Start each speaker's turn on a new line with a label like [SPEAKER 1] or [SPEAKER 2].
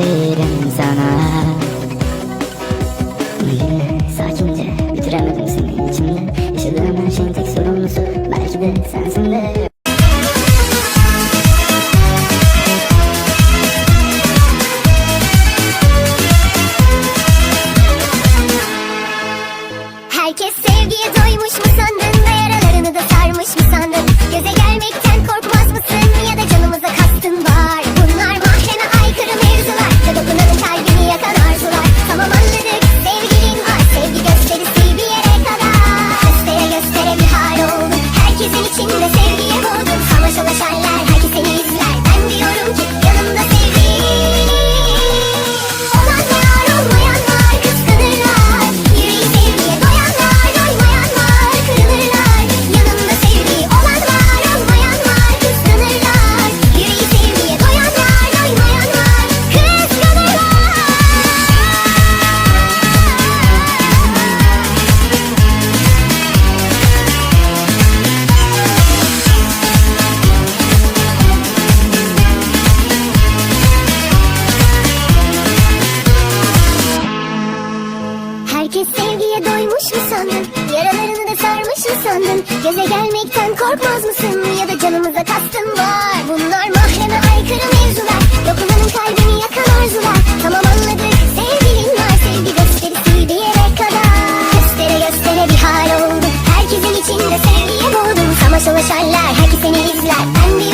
[SPEAKER 1] aşığım sana. Yine sakince bitiremedim seni içimde Yaşadığım her şeyin tek sorumlusu belki de sensin de.
[SPEAKER 2] Herkes sevgiye doymuş mu sandın da yaralarını da Sevgiye doymuş mu sandın? Yaralarını da sarmış mı sandın? Göze gelmekten korkmaz mısın? Ya da canımıza kastın var. Bunlar mahreme aykırı mevzular. Dokulanın kalbini yakan arzular. Tamam anladık sevgilin var. Sevgi gösterisi bir yere kadar. Göstere göstere bir hal oldu. Herkesin içinde sevgiye boğdum. Savaş savaşarlar herkes seni izler. Ben bir